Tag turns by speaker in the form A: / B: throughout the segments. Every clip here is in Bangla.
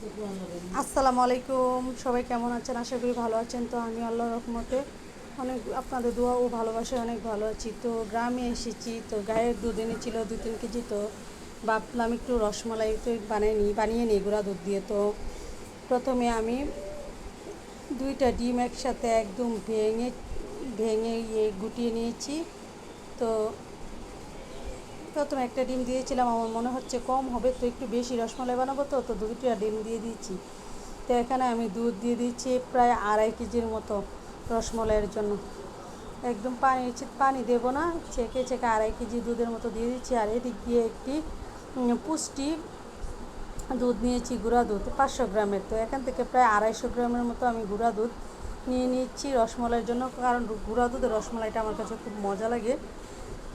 A: আসসালামু আলাইকুম। সবাই কেমন আছেন? আশা করি ভালো আছেন। তো আমি আল্লাহর রহমতে অনেক আপনাদের দোয়া ও ভালোবাসায় অনেক ভালো আছি। তো গ্রামে এসেছি। তো গায়ের দুধ এনেছিল, দুই তিন কেজি। তো ভাবলাম একটু রসমালাই তো বানিয়ে নিই বানিয়ে নিই গুঁড়া দুধ দিয়ে। তো প্রথমে আমি দুইটা ডিম একসাথে একদম ভেঙে ভেঙে ইয়ে গুটিয়ে নিয়েছি। তো প্রথমে একটা ডিম দিয়েছিলাম, আমার মনে হচ্ছে কম হবে, তো একটু বেশি রসমালাই বানাবো তো তো দুইটা ডিম দিয়ে দিয়েছি। তো এখানে আমি দুধ দিয়ে দিচ্ছি প্রায় আড়াই কেজির মতো রসমালাইয়ের জন্য। একদম পানি পানি দেবো না, ছেঁকে ছেঁকে আড়াই কেজি দুধের মতো দিয়ে দিচ্ছি আর এদিক দিয়ে একটি পুষ্টি দুধ নিয়েছি, গুঁড়া দুধ, পাঁচশো গ্রামের। তো এখান থেকে প্রায় আড়াইশো গ্রামের মতো আমি গুঁড়া দুধ নিয়ে নিচ্ছি রসমালাইয়ের জন্য, কারণ গুঁড়া দুধের রসমালাইটা আমার কাছে খুব মজা লাগে।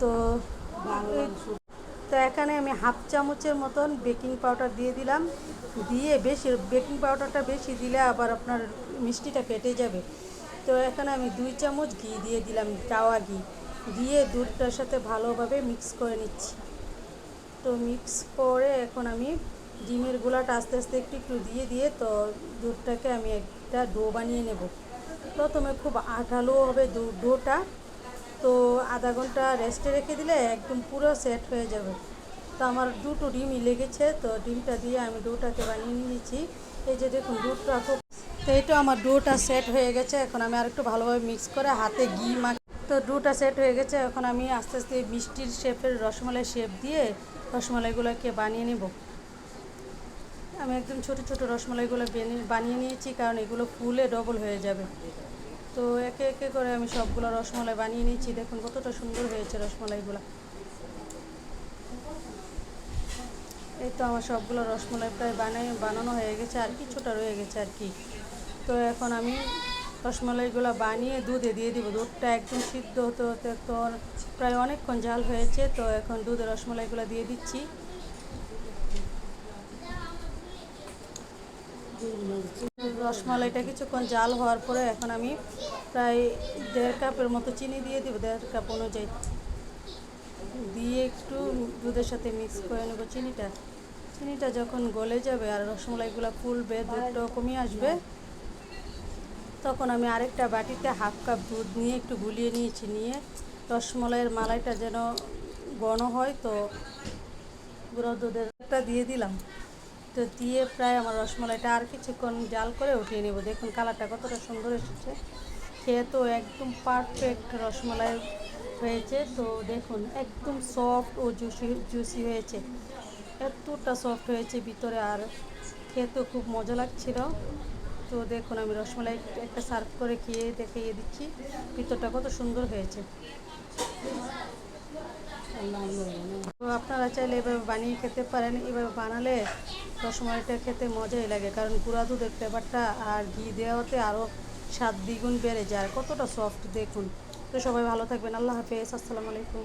A: তো তো এখানে আমি হাফ চামচের মতন বেকিং পাউডার দিয়ে দিলাম। দিয়ে বেশি, বেকিং পাউডারটা বেশি দিলে আবার আপনার মিষ্টিটা কেটে যাবে। তো এখানে আমি দুই চামচ ঘি দিয়ে দিলাম টাওয়া ঘি। দিয়ে দুধটার সাথে ভালোভাবে মিক্স করে নিচ্ছি। তো মিক্স করে এখন আমি ডিমের গুলাটা আস্তে আস্তে একটু একটু দিয়ে দিয়ে তো দুধটাকে আমি একটা ডো বানিয়ে নেব। প্রথমে খুব আঠালো হবে ডোটা। তো আধা ঘণ্টা রেস্টে রেখে দিলে একদম পুরো সেট হয়ে যাবে। তো আমার দুটো ডিমই লেগেছে, তো ডিমটা দিয়ে আমি ডোটাকে বানিয়ে নিয়েছি। এই যে দেখুন দুধটা খুব তো এইটা আমার ডোটা সেট হয়ে গেছে। এখন আমি আরেকটু ভালোভাবে মিক্স করে হাতে ঘি মাখ তো ডোটা সেট হয়ে গেছে। এখন আমি আস্তে আস্তে মিষ্টির শেপের রসমালাই শেপ দিয়ে রসমালাইগুলোকে বানিয়ে নেব। আমি একদম ছোট ছোট রসমালাইগুলো বানিয়ে নিয়েছি, কারণ এগুলো ফুলে ডবল হয়ে যাবে। তো একে একে করে আমি সবগুলো রসমালাই বানিয়ে নিয়েছি। দেখুন কতটা সুন্দর হয়েছে রসমালাইগুলো। এই তো আমার সবগুলো রসমালাই প্রায় বানাই বানানো হয়ে গেছে, আর কিছুটা রয়ে গেছে আর কি। তো এখন আমি রসমালাইগুলো বানিয়ে দুধে দিয়ে দিব। দুধটা একদম সিদ্ধ হতে হতে তো প্রায় অনেকক্ষণ জাল হয়েছে, তো এখন দুধে রসমালাইগুলো দিয়ে দিচ্ছি। রসমালাইটা কিছুক্ষণ জাল হওয়ার পরে এখন আমি প্রায় দেড় কাপের মতো চিনি দিয়ে দিব, দেড় কাপ অনুযায়ী। দিয়ে একটু দুধের সাথে মিক্স করে নেব চিনিটা। চিনিটা যখন গলে যাবে আর রসমালাইগুলো ফুলবে, দুধটাও কমিয়ে আসবে, তখন আমি আরেকটা বাটিতে হাফ কাপ দুধ নিয়ে একটু গুলিয়ে নিয়েছি, নিয়ে রসমালাইয়ের মালাইটা যেন ঘন হয় তো গুঁড়ো দুধের একটা দিয়ে দিলাম। তো দিয়ে প্রায় আমার রসমালাইটা আর কিছুক্ষণ জাল করে উঠিয়ে নেব। দেখুন কালারটা কতটা সুন্দর এসেছে। খেয়ে তো একদম পারফেক্ট রসমালাই হয়েছে। তো দেখুন, একদম সফট ও জুসি জুসি হয়েছে। এতটা সফট হয়েছে ভিতরে আর খেতে খুব মজা লাগছিল। তো দেখুন, আমি রসমালাই একটা সার্ভ করে খেয়ে দেখিয়ে দিচ্ছি। ভিতরটা কত সুন্দর হয়েছে। তো আপনারা চাইলে এভাবে বানিয়ে খেতে পারেন, এভাবে বানালে রসমালাইটা খেতে মজাই লাগে। কারণ গুঁড়া দুধের ফ্লেভারটা আর ঘি দেওয়াতে আরও স্বাদ দ্বিগুণ বেড়ে যায়। কতটা সফট দেখুন। তো সবাই ভালো থাকবেন। আল্লাহ হাফেজ। আসসালামু আলাইকুম।